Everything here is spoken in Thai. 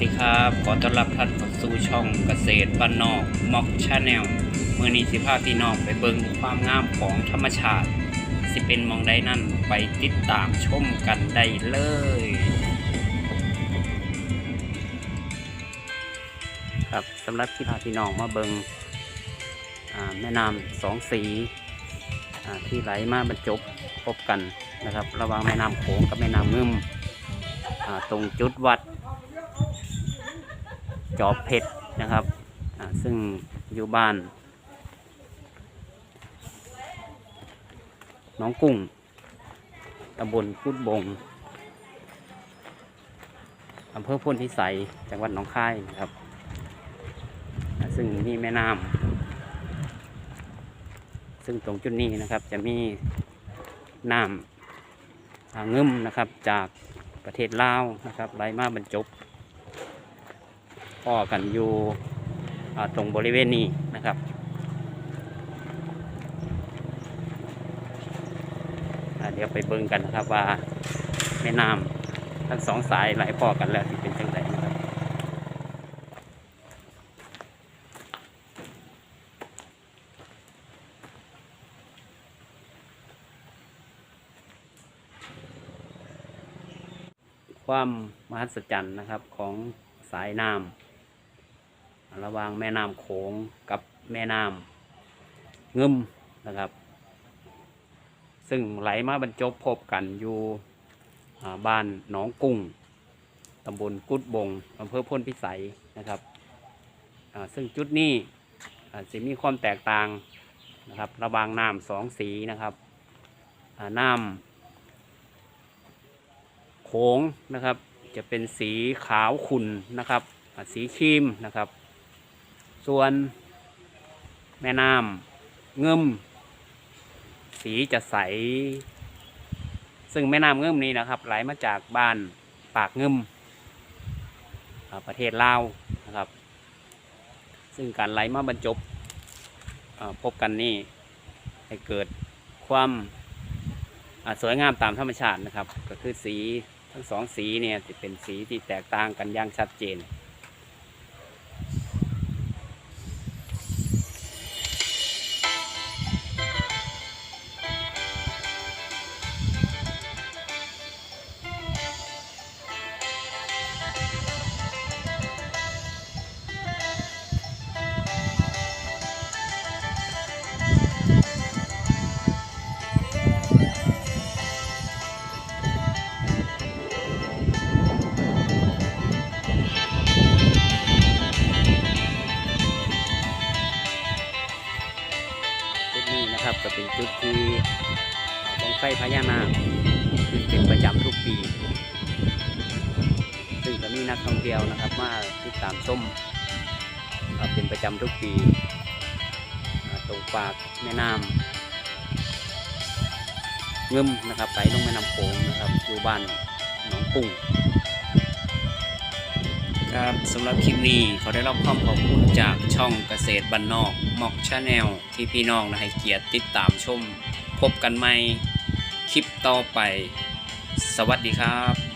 ดีครับ ขอต้อนรับท่านเข้าสู่ช่องเกษตรบ้านนอกม็อกชาแนลเมื่อนี้สิพาพี่น้องไปเบิ่งความงามของธรรมชาติ สิเป็นมองใดนั่นไปติดตามชมกันได้เลยครับสำหรับที่พาพี่น้องมาเบิงอ่าแม่น้ำสองสีที่ไหลมาบรรจบพบกันนะครับ ระหว่างแม่น้ำโขงกับแม่น้ำงึมอ่าตรงจุดวัด จอบเพชรนะครับ ซึ่งอยู่บ้านหน้องกุ้งตำบลกุดบงอำเภอพ้นพิสัยจังหวัดหนองคายนะครับ ซึ่งมีแม่น้ำซึ่งตรงจุดนี้นะครับจะมีน้ำเงิมนะครับจากประเทศลาวนะครับไหลมาบรรจบ พ่อกันอยู่ตรงบริเวณนี้นะครับเดี๋ยวไปเบิ่งกันนะครับว่าแม่น้ำทั้งสองสายไหลพ่อกันแล้วที่เป็นจังไดนะครับความมหัศจรรย์นะครับของสายน้ำ ระหว่างแม่น้ำโขงกับแม่น้ำเงึมนะครับ ซึ่งไหลมาบรรจบพบกันอยู่บ้านหนองกุ้งตำบลกุดบงอำเภอพ้นพิสัยนะครับซึ่งจุดนี้อ่าจะมีความแตกต่างนะครับ ระหว่างน้ำสองสีนะครับน้ำโขงนะครับจะเป็นสีขาวขุ่นนะครับ สีครีมนะครับ ส่วน แม่น้ำเงิมสีจะใส ซึ่งแม่น้ำเงิมนี้นะครับ ไหลมาจากบ้านปากเงิมประเทศลาวนะครับ ซึ่งการไหลมาบรรจบพบกันนี่ให้เกิดความสวยงามตามธรรมชาตินะครับ ก็คือสีทั้งสองสีเนี่ยจะเป็นสีที่แตกต่างกันอย่างชัดเจน นะครับจะเป็นจุดที่บองไฟพญานาคขึ้นเป็นประจำทุกปี ซึ่งจะมีนักท่องเที่ยวนะครับมาติดตามชมเป็นประจำทุกปีตรงปากแม่น้ำเงิมนะครับไหลลงแม่น้ำโขงนะครับอยู่บ้านหนองปุ่ง ครับสำหรับคลิปนี้ขอได้รับความขอบคุณจากช่องเกษตรบ้านนอกมอกชาแนลที่พี่น้องนะให้เกียรติติดตามชม พบกันใหม่คลิปต่อไป สวัสดีครับ